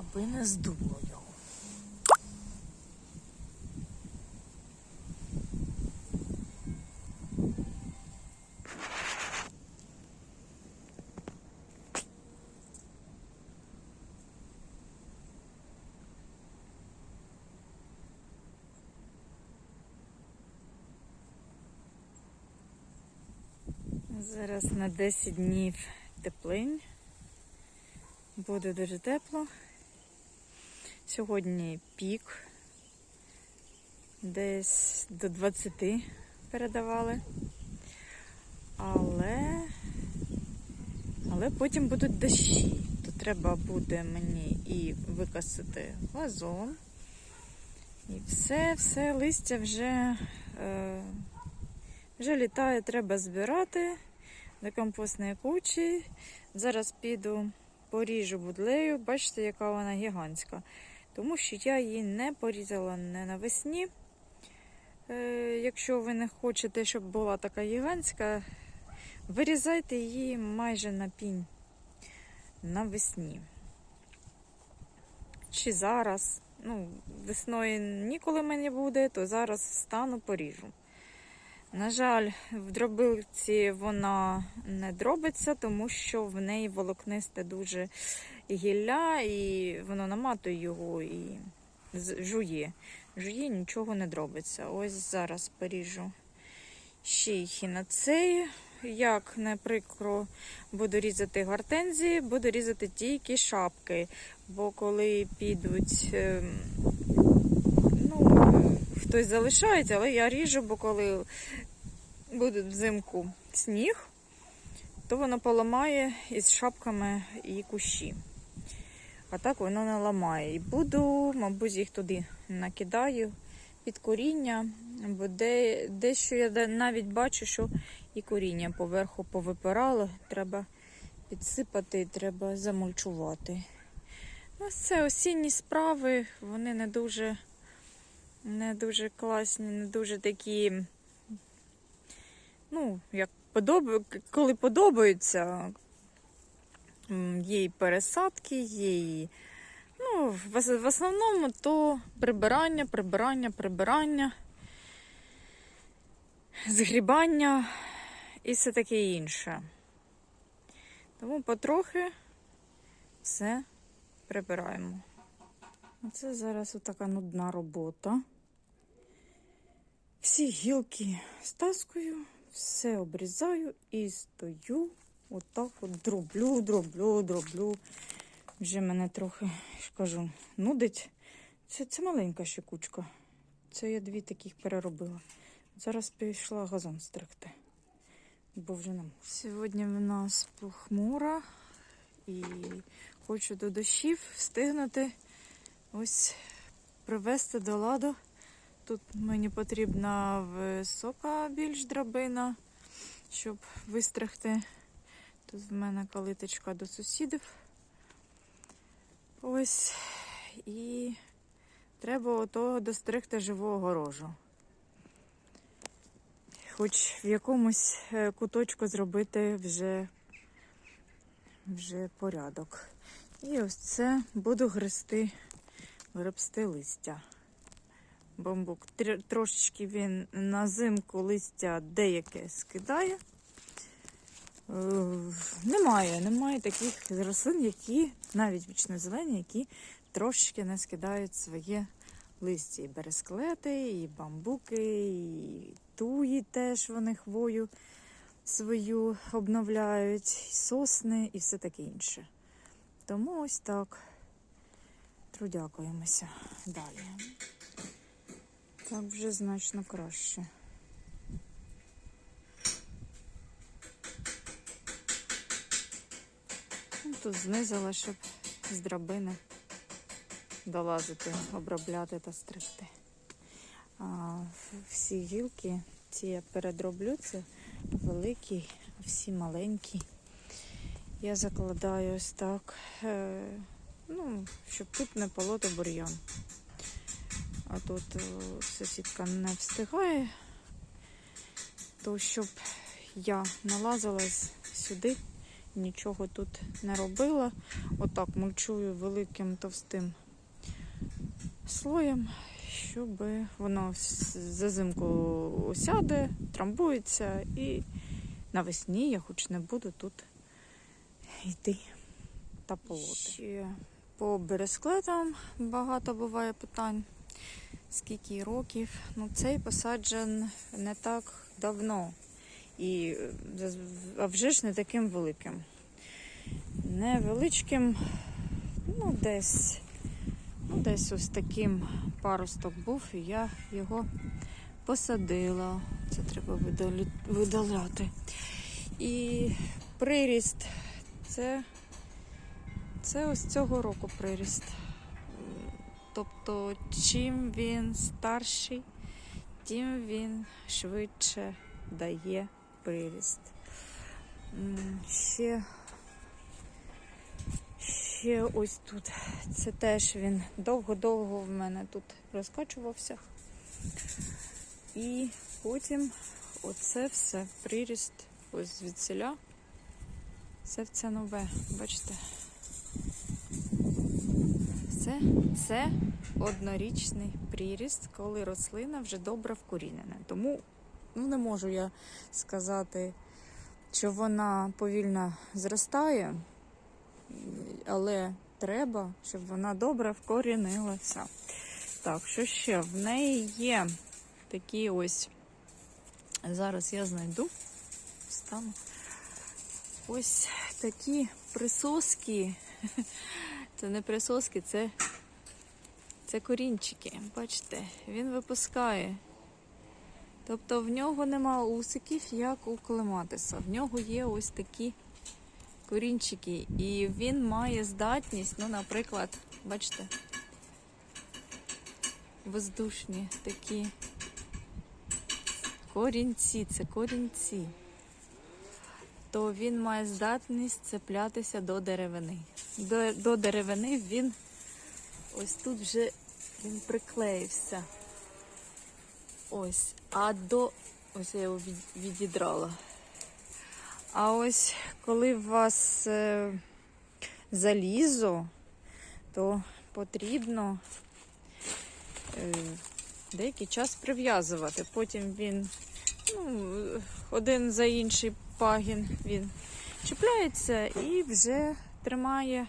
аби не здуло його. Зараз на 10 днів теплинь. Буде дуже тепло. Сьогодні пік. Десь до 20 передавали. Але, але потім будуть дощі. То треба буде мені і викосити вазон. І все, все, листя вже, е, вже літає, треба збирати до компостної кучі. Зараз піду поріжу будлею. Бачите, яка вона гігантська. Тому що я її не порізала не навесні. Е, якщо ви не хочете, щоб була така гігантська, вирізайте її майже на пінь навесні. Чи зараз. Ну, весною ніколи мені буде, то зараз встану, поріжу. На жаль, в дробилці вона не дробиться, тому що в неї волокнисте дуже гілля, і воно наматує його і жує. Жує, нічого не дробиться. Ось зараз поріжу ще й хіноцеї. Як не прикро буду різати гортензії, буду різати тільки шапки. Бо коли підуть, ем, хтось залишається, але я ріжу, бо коли буде взимку сніг, то воно поламає із шапками і кущі. А так воно не ламає. І буду, мабуть, їх туди накидаю під коріння, бо де, дещо я навіть бачу, що і коріння поверху повипирало. Треба підсипати, треба замульчувати. Ось це осінні справи, вони не дуже, не дуже класні, не дуже такі ну, як подоб... коли подобаються, є пересадки, є. Ну, в основному то прибирання, прибирання, прибирання, згрібання і все таке інше. Тому потрохи все прибираємо. Оце зараз отака нудна робота. Всі гілки стаскую, все обрізаю і стою, отак от дроблю, дроблю, дроблю. Вже мене трохи, ж кажу, нудить. Це, це маленька ще кучка. Це я дві таких переробила. Зараз пішла газон стригти, бо вже не. Сьогодні в нас похмура і хочу до дощів встигнути ось привести до ладу. Тут мені потрібна висока більш драбина, щоб вистригти. Тут в мене калиточка до сусідів. Ось. І треба ото достригти живого огорожу. Хоч в якомусь е, куточку зробити вже, вже порядок. І ось це буду грести, гребсти листя бамбук. Тр- Трошечки він на зимку листя деяке скидає. Е, Немає, немає таких рослин, які навіть вічно-зелені, які трошечки не скидають своє листя. І бересклети, і бамбуки, і туї теж вони хвою свою обновляють, і сосни, і все таке інше. Тому ось так. Трудякуємося далі. Так вже значно краще. Ну, Тут знизила, щоб з драбини долазити, обробляти та стригти. А всі гілки, ці я передроблю, це великі, всі маленькі. Я закладаю ось так, е, ну, щоб тут не полоти бур'ян. А тут е, сусідка не встигає, то щоб я налазила з- сюди, нічого тут не робила. Отак мульчую великим товстим слоєм, щоб воно с- за зимку осяде, трамбується і навесні я хоч не буду тут йти та полоти. По бересклетам багато буває питань. Скільки років? Ну, цей посаджен не так давно. І е, а вже ж не таким великим. Невеличким, ну, десь, ну, десь ось таким паросток був, і я його посадила. Це треба видаляти. І приріст це, це ось цього року приріст. Тобто, чим він старший, тим він швидше дає приріст. Ще, ще ось тут. Це теж він довго-довго в мене тут розкачувався. І потім оце все приріст ось звідсіля. Це все нове, бачите? Це, це однорічний приріст, коли рослина вже добре вкорінена. Тому ну, не можу я сказати, що вона повільно зростає, але треба, щоб вона добре вкорінилася. Так, що ще? В неї є такі ось. Зараз я знайду. Стану. Ось такі присоски. Це не присоски, це, це корінчики. Бачите, він випускає. Тобто в нього нема усиків, як у клематиса. В нього є ось такі корінчики. І він має здатність, ну, наприклад, бачите, воздушні такі корінці, це корінці. То він має здатність цеплятися до деревини. До, до деревини він ось тут вже він приклеївся. Ось. А до. Ось я його від- відідрала. А ось коли у вас е, залізо, то потрібно е, деякий час прив'язувати. Потім він ну, один за інший пагін він чіпляється і вже тримає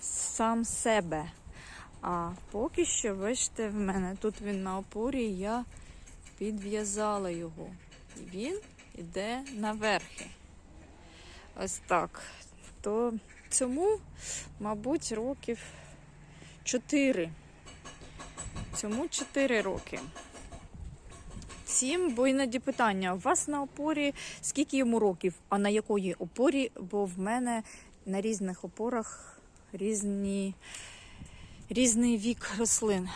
сам себе. А поки що, бачите, в мене тут він на опорі, я підв'язала його. І він йде наверхи. Ось так. То цьому, мабуть, років 4. Цьому 4 роки. Сім, бо іноді питання: у вас на опорі скільки йому років, а на якої опорі? Бо в мене на різних опорах різні, різний вік рослин.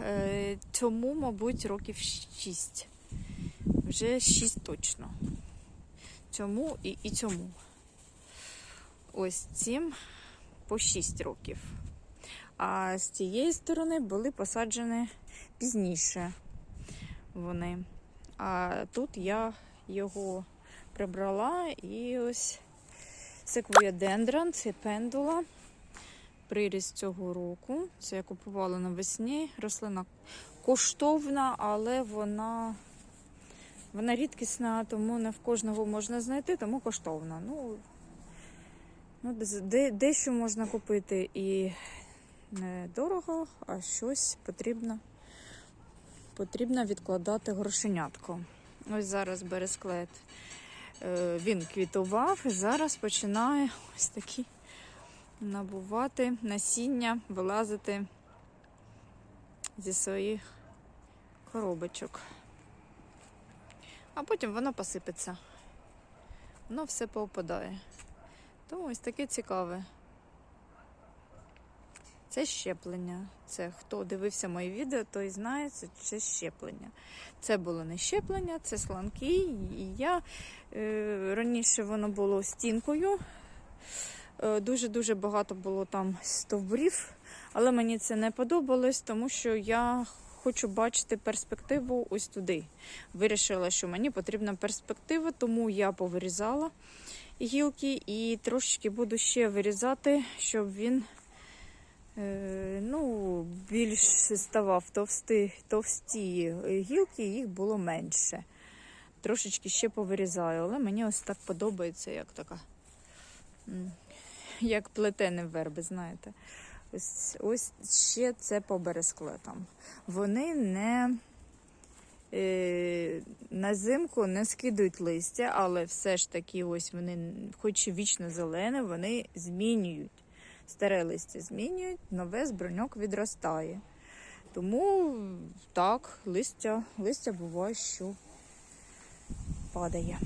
Е, Цьому, мабуть, років 6. Вже 6 точно. Цьому і, і цьому. Ось цим по 6 років. А з цієї сторони були посаджені пізніше вони. А тут я його прибрала і ось секвоя дендрон, це пендула. Приріст цього року. Це я купувала навесні. Рослина коштовна, але вона, вона рідкісна, тому не в кожного можна знайти, тому коштовна. Ну, ну де, дещо можна купити і недорого, а щось потрібно потрібно відкладати грошенятку. Ось зараз бересклет. е, Він квітував і зараз починає ось такі набувати насіння, вилазити зі своїх коробочок. А потім воно посипеться. Воно все повпадає. Тому ось таке цікаве. Це щеплення. Це хто дивився мої відео, той знає, це, це щеплення. Це було не щеплення, це сланки. І я е, раніше воно було стінкою. Е, Дуже-дуже багато було там стовбурів, але мені це не подобалось, тому що я хочу бачити перспективу ось туди. Вирішила, що мені потрібна перспектива, тому я повирізала гілки і трошечки буду ще вирізати, щоб він ну, більш ставав товсти, товсті гілки, їх було менше. Трошечки ще повирізаю, але мені ось так подобається, як така. Як плетене верби, знаєте. Ось, ось ще це по бересклетам. Вони не е, на зимку не скидують листя, але все ж таки, ось вони, хоч і вічно зелене, вони змінюють. Старе листя змінюють, нове з броньок відростає. Тому так, листя, листя буває, що падає.